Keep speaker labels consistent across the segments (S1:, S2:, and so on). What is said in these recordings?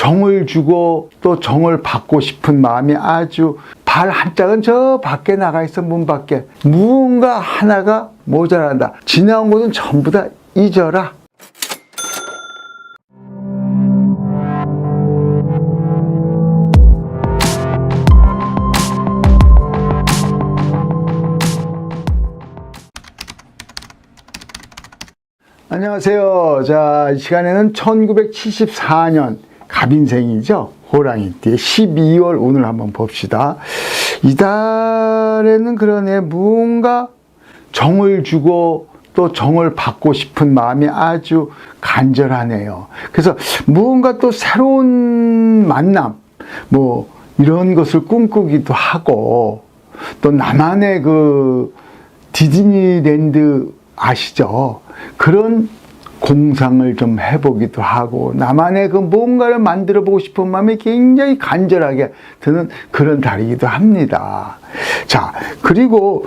S1: 정을 주고 또 정을 받고 싶은 마음이 아주 발 한 짝은 저 밖에 나가 있어 문 밖에. 무언가 하나가 모자란다. 지나온 것은 전부 다 잊어라. 안녕하세요. 자, 이 시간에는 1974년 갑인생이죠. 호랑이띠 12월 오늘 한번 봅시다. 이달에는 그러네. 무언가 정을 주고 또 정을 받고 싶은 마음이 아주 간절하네요. 그래서 무언가 또 새로운 만남, 뭐 이런 것을 꿈꾸기도 하고 또 나만의 그 디즈니랜드 아시죠? 그런 공상을 좀 해보기도 하고 나만의 그 뭔가를 만들어 보고 싶은 마음이 굉장히 간절하게 드는 그런 달이기도 합니다. 자, 그리고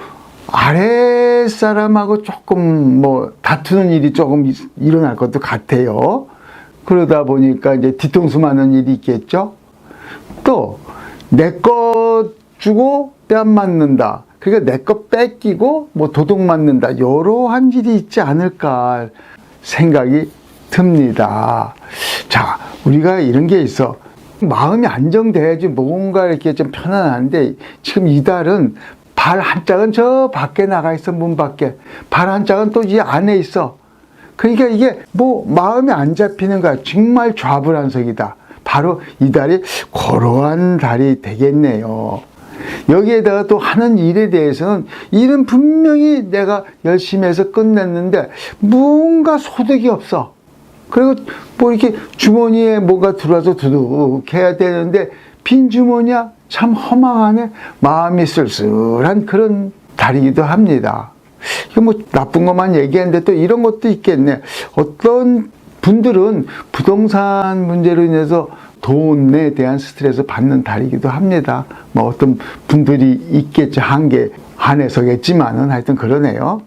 S1: 아래 사람하고 조금 뭐 다투는 일이 조금 이- 일어날 것도 같아요. 그러다 보니까 이제 뒤통수 맞는 일이 있겠죠. 또내거 주고 뺨 맞는다. 그러니까 내거 뺏기고 뭐 도둑 맞는다. 이러한 일이 있지 않을까 생각이 듭니다. 자, 우리가 이런 게 있어. 마음이 안정돼야지 뭔가 이렇게 좀 편안한데 지금 이달은 발 한 짝은 저 밖에 나가 있어 문 밖에. 발 한 짝은 또 이 안에 있어. 그러니까 이게 뭐 마음이 안 잡히는 거야. 정말 좌불안석이다. 바로 이 달이 고러한 달이 되겠네요 여기에다가 또 하는 일에 대해서는 일은 분명히 내가 열심히 해서 끝냈는데 뭔가 소득이 없어 그리고 뭐 이렇게 주머니에 뭐가 들어와서 두둑 해야 되는데 빈 주머니야 참 허망하네 마음이 쓸쓸한 그런 달이기도 합니다. 뭐 나쁜 것만 얘기했는데 또 이런 것도 있겠네. 어떤 분들은 부동산 문제로 인해서 돈에 대한 스트레스 받는 달이기도 합니다. 뭐 어떤 분들이 있겠죠. 한계 한해서겠지만은 하여튼 그러네요.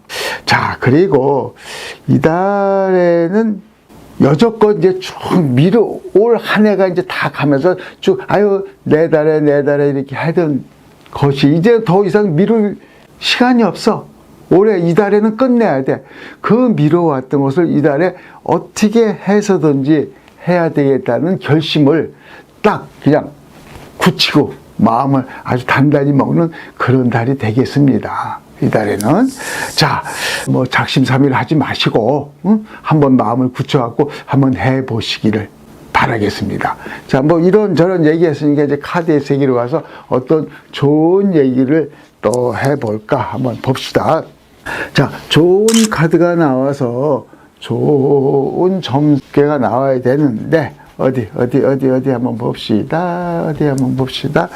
S1: 자, 그리고 이달에는 여적껏 이제 쭉 미뤄 올 한 해가 이제 다 가면서 쭉 아유 내 달에 내 달에 이렇게 하던 것이 이제 더 이상 미룰 시간이 없어. 올해 이달에는 끝내야 돼. 그 미뤄왔던 것을 이달에 어떻게 해서든지 해야 되겠다는 결심을 딱 그냥 굳히고 마음을 아주 단단히 먹는 그런 달이 되겠습니다. 이달에는 자 뭐 작심삼일 하지 마시고 응? 한번 마음을 굳혀갖고 한번 해보시기를 바라겠습니다. 자 뭐 이런 저런 얘기했으니까 이제 카드의 세계로 가서 어떤 좋은 얘기를 또 해볼까 한번 봅시다. 자 좋은 카드가 나와서 좋은 점괘가 나와야 되는데 어디 어디 어디 어디 한번 봅시다. 어디 한번 봅시다.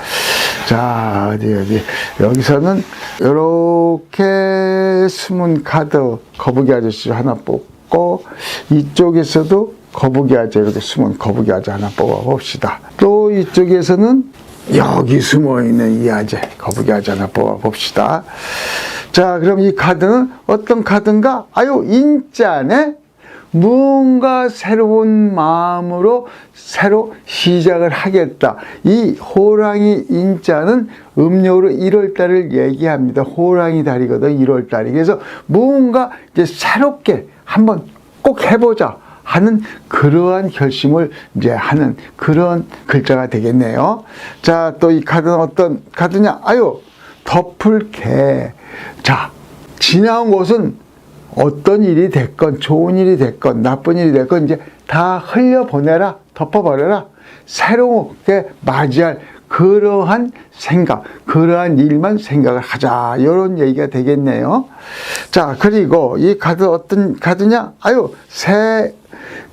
S1: 자 어디 어디. 여기서는 이렇게 숨은 카드 거북이 아저씨 하나 뽑고 이쪽에서도 거북이 아저 이렇게 숨은 거북이 아저 하나 뽑아 봅시다. 또 이쪽에서는 여기 숨어 있는 이 아재 거북이 아재 하나 뽑아 봅시다 자 그럼 이 카드는 어떤 카드인가 아유 인자네 무언가 새로운 마음으로 새로 시작을 하겠다. 이 호랑이 인자는 음력으로 1월달을 얘기합니다. 호랑이 달이거든 1월달이. 그래서 무언가 이제 새롭게 한번 꼭 해보자. 하는 그러한 결심을 이제 하는 그런 글자가 되겠네요. 자, 또 이 카드는 어떤 카드냐? 아유, 덮을 개. 자, 지나온 것은 어떤 일이 됐건 좋은 일이 됐건 나쁜 일이 됐건 이제 다 흘려보내라 덮어버려라 새롭게 맞이할 그러한 생각 그러한 일만 생각을 하자. 이런 얘기가 되겠네요. 자 그리고 이 카드 어떤 카드냐? 아유 새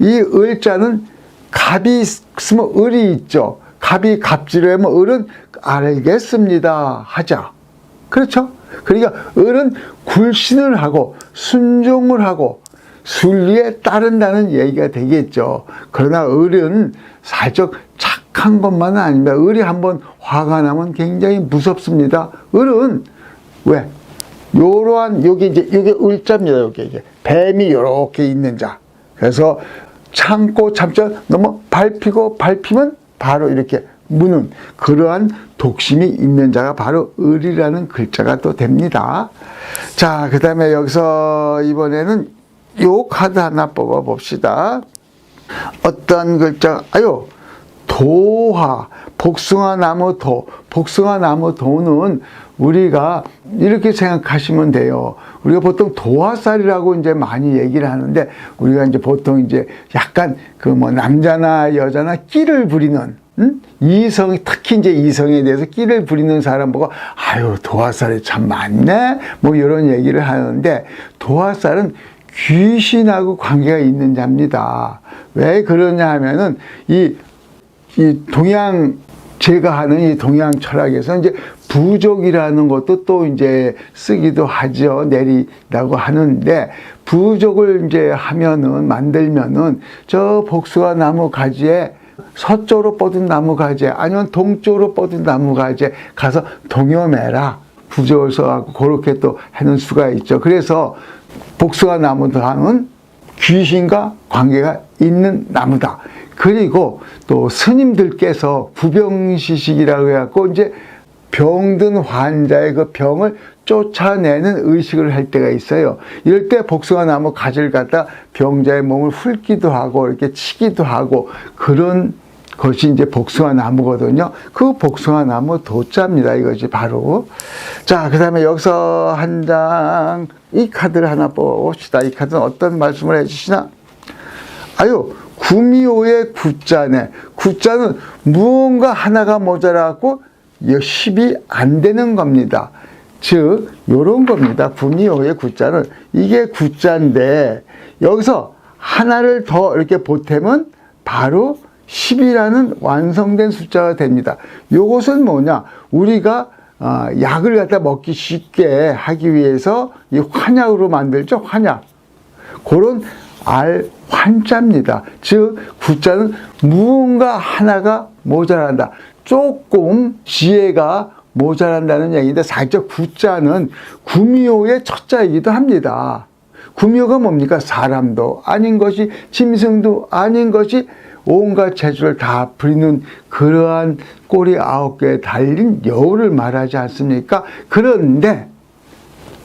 S1: 이 을자는 갑이 있으면 을이 있죠. 갑이 갑질을 하면 을은 알겠습니다. 하자. 그렇죠? 그러니까 을은 굴신을 하고 순종을 하고 순리에 따른다는 얘기가 되겠죠. 그러나 을은 살짝 착한 것만은 아닙니다. 을이 한번 화가 나면 굉장히 무섭습니다. 을은 왜? 요러한 여기 이제 이게 을자입니다. 여기 이게 뱀이 요렇게 있는 자. 그래서 참고 참자 너무 밟히고 밟히면 바로 이렇게 무는 그러한 독심이 있는 자가 바로 을이라는 글자가 또 됩니다. 자, 그 다음에 여기서 이번에는 요 카드 하나 뽑아 봅시다. 어떤 글자, 아유, 도화, 복숭아 나무 도, 복숭아 나무 도는 우리가 이렇게 생각하시면 돼요. 우리가 보통 도화살이라고 이제 많이 얘기를 하는데 우리가 이제 보통 이제 약간 그 뭐 남자나 여자나 끼를 부리는 음? 이성 특히 이제 이성에 대해서 끼를 부리는 사람 보고 아유 도화살이 참 많네 뭐 이런 얘기를 하는데 도화살은 귀신하고 관계가 있는 자입니다. 왜 그러냐 하면은 이, 이 동양 제가 하는 이 동양 철학에서 이제 부족이라는 것도 또 이제 쓰기도 하죠. 내리라고 하는데 부족을 이제 하면은 만들면은 저 복숭아 나무 가지에 서쪽으로 뻗은 나무 가지에 아니면 동쪽으로 뻗은 나무 가지에 가서 동요매라 부족을 써갖고 그렇게 또 해놓은 수가 있죠. 그래서 복숭아 나무는 귀신과 관계가 있는 나무다. 그리고 또 스님들께서 구병시식이라고 해갖고 이제 병든 환자의 그 병을 쫓아내는 의식을 할 때가 있어요. 이럴 때 복숭아 나무 가지를 갖다 병자의 몸을 훑기도 하고 이렇게 치기도 하고 그런 것이 이제 복숭아 나무거든요. 그 복숭아 나무 도자입니다. 이것이 바로. 자, 그 다음에 여기서 한 장, 이 카드를 하나 뽑읍시다. 이 카드는 어떤 말씀을 해주시나? 아유, 구미호의 구자네. 구자는 무언가 하나가 모자라고 10이 안 되는 겁니다. 즉, 요런 겁니다. 구미호의 구자는. 이게 구자인데, 여기서 하나를 더 이렇게 보태면 바로 10이라는 완성된 숫자가 됩니다. 요것은 뭐냐? 우리가 아, 약을 갖다 먹기 쉽게 하기 위해서 이 환약으로 만들죠. 환약. 그런 알 환자입니다. 즉 구자는 무언가 하나가 모자란다. 조금 지혜가 모자란다는 얘기인데 살짝 구자는 구미호의 첫자이기도 합니다. 구미호가 뭡니까? 사람도 아닌 것이 짐승도 아닌 것이 온갖 재주를 다 부리는 그러한 꼬리 아홉 개에 달린 여우를 말하지 않습니까? 그런데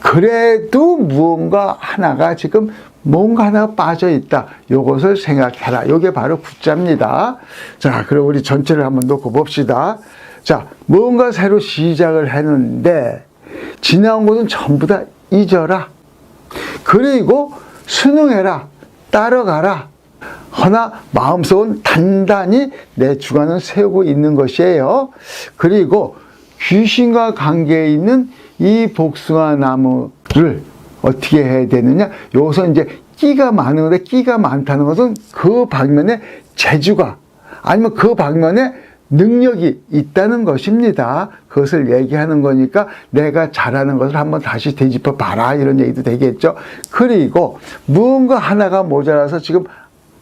S1: 그래도 무언가 하나가 지금 뭔가 하나가 빠져 있다. 요것을 생각해라. 요게 바로 구자입니다. 자, 그럼 우리 전체를 한번 놓고 봅시다. 자, 뭔가 새로 시작을 했는데 지나온 것은 전부 다 잊어라. 그리고 순응해라. 따라가라. 허나 마음속은 단단히 내 주관을 세우고 있는 것이에요. 그리고 귀신과 관계에 있는 이 복숭아 나무를 어떻게 해야 되느냐? 여기서 이제 끼가 많은데 끼가 많다는 것은 그 방면에 재주가 아니면 그 방면에 능력이 있다는 것입니다. 그것을 얘기하는 거니까 내가 잘하는 것을 한번 다시 되짚어 봐라 이런 얘기도 되겠죠. 그리고 무언가 하나가 모자라서 지금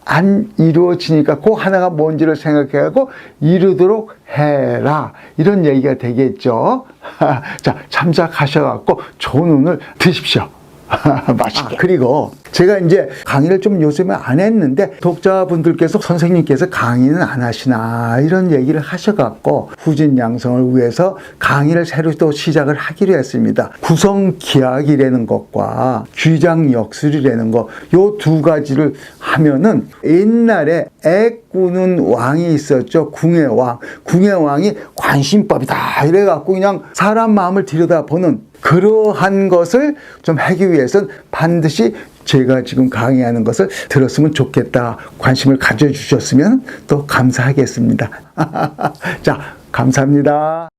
S1: 안 이루어지니까 그 하나가 뭔지를 생각해가고 이루도록 해라 이런 얘기가 되겠죠. 자 참작하셔갖고 좋은 운을 드십시오. 맛있게. 아, 그리고 제가 이제 강의를 좀 요즘에 안 했는데 독자분들께서 선생님께서 강의는 안 하시나 이런 얘기를 하셔갖고 후진 양성을 위해서 강의를 새로 또 시작을 하기로 했습니다. 구성 기약이라는 것과 귀장 역술이라는 것, 요 두 가지를 하면은 옛날에 애꾸는 왕이 있었죠. 궁의 왕. 궁의 왕이 관심법이다. 이래갖고 그냥 사람 마음을 들여다보는 그러한 것을 좀 하기 위해서는 반드시 제가 지금 강의하는 것을 들었으면 좋겠다. 관심을 가져주셨으면 또 감사하겠습니다. 자, 감사합니다.